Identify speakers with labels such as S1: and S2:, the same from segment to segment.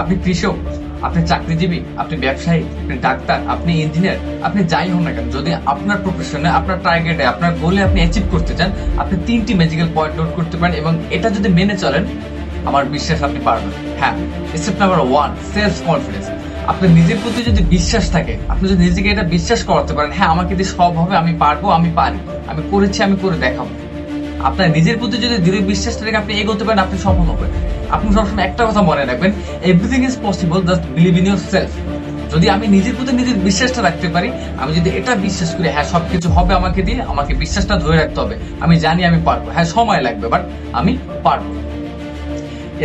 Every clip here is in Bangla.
S1: আপনি কৃষক, আপনি চাকরিজীবী, আপনি ব্যবসায়ী, আপনি ডাক্তার, আপনি ইঞ্জিনিয়ার আপনি যাই হন না কেন, যদি আপনার প্রফেশনে আপনার টার্গেটে আপনার গোলে আপনি অ্যাচিভ করতে চান, আপনি তিনটি ম্যাজিক্যাল পয়েন্ট নোট করতে পারেন এবং এটা যদি মেনে চলেন, আমার বিশ্বাস আপনি পারবেন। হ্যাঁ step number one self confidence আপনার নিজের প্রতি যদি বিশ্বাস থাকে, আপনি যদি নিজেকে এটা বিশ্বাস করাতে পারেন হ্যাঁ আমাকে দিয়ে সব হবে, আমি পারব, আমি পারি, আমি করেছি, আমি করে দেখাবো। আপনার নিজের প্রতি যদি দৃঢ় বিশ্বাস থেকে, আপনি এগোতে পারেন, আপনি সফল হবেন। আপনি সবসময় একটা কথা মনে রাখবেন everything is possible just believe in your self যদি আমি নিজের প্রতি নিজের বিশ্বাসটা রাখতে পারি, আমি যদি এটা বিশ্বাস করি হ্যাঁ সবকিছু হবে আমাকে দিয়ে, আমাকে বিশ্বাসটা ধরে রাখতে হবে। আমি জানি আমি পারব। হ্যাঁ সময় লাগবে বাট আমি পারব।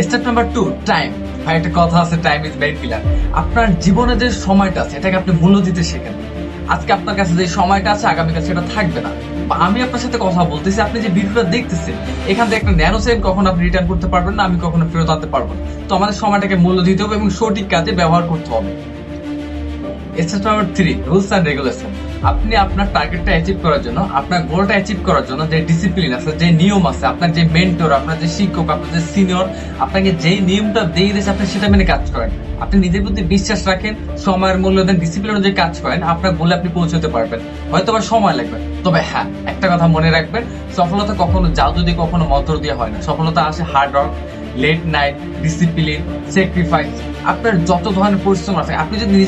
S1: স্টেপ নাম্বার টু টাইম ভাই, একটা কথা আছে টাইম ইজ ভেরি কিলার আপনার জীবনে যে সময়টা আছে, এটাকে আপনি মূল্য দিতে শেখেন। আজকে আপনার কাছে যে সময়টা আছে আগামীকাল সেটা থাকবে না। বা আমি আপনার সাথে কথা বলতেছি, আপনি যে ভিডিওটা দেখতেছেন, এখান থেকে একটা ন্যানো সেকেন্ড কখন আপনি রিটার্ন করতে পারবেন না, আমি কখনো ফেরত আনতে পারব না। তো আমাদের সময়টাকে মূল্য দিতে হবে এবং সঠিক কাজে ব্যবহার করতে হবে। Step number three rules and regulation আপনি আপনার টার্গেটটা অ্যাচিভ করার জন্য, আপনার গোলটা অ্যাচিভ করার জন্য যে ডিসিপ্লিন আছে, যে নিয়ম আছে, আপনার যে মেন্টর আপনার যে শিক্ষক, আপনার যে সিনিয়র আপনাকে যেই নিয়মটা দিয়ে দিয়েছে আপনি সেটা মেনে কাজ করেন। আপনি নিজের প্রতি বিশ্বাস রাখেন, সময়ের মূল্য দেন ডিসিপ্লিন অনুযায়ী কাজ করেন, আপনার গোলে আপনি পৌঁছতে পারবেন। হয়তো বা সময় লাগবে। তবে হ্যাঁ একটা কথা মনে রাখবেন, সফলতা কখনো জাদু দিয়ে কখনো মন্ত্র দিয়ে হয় না। সফলতা আসে hard work late night discipline sacrifice আপনার যত ধরনের পরিশ্রম আছে, আপনি যদি নিজে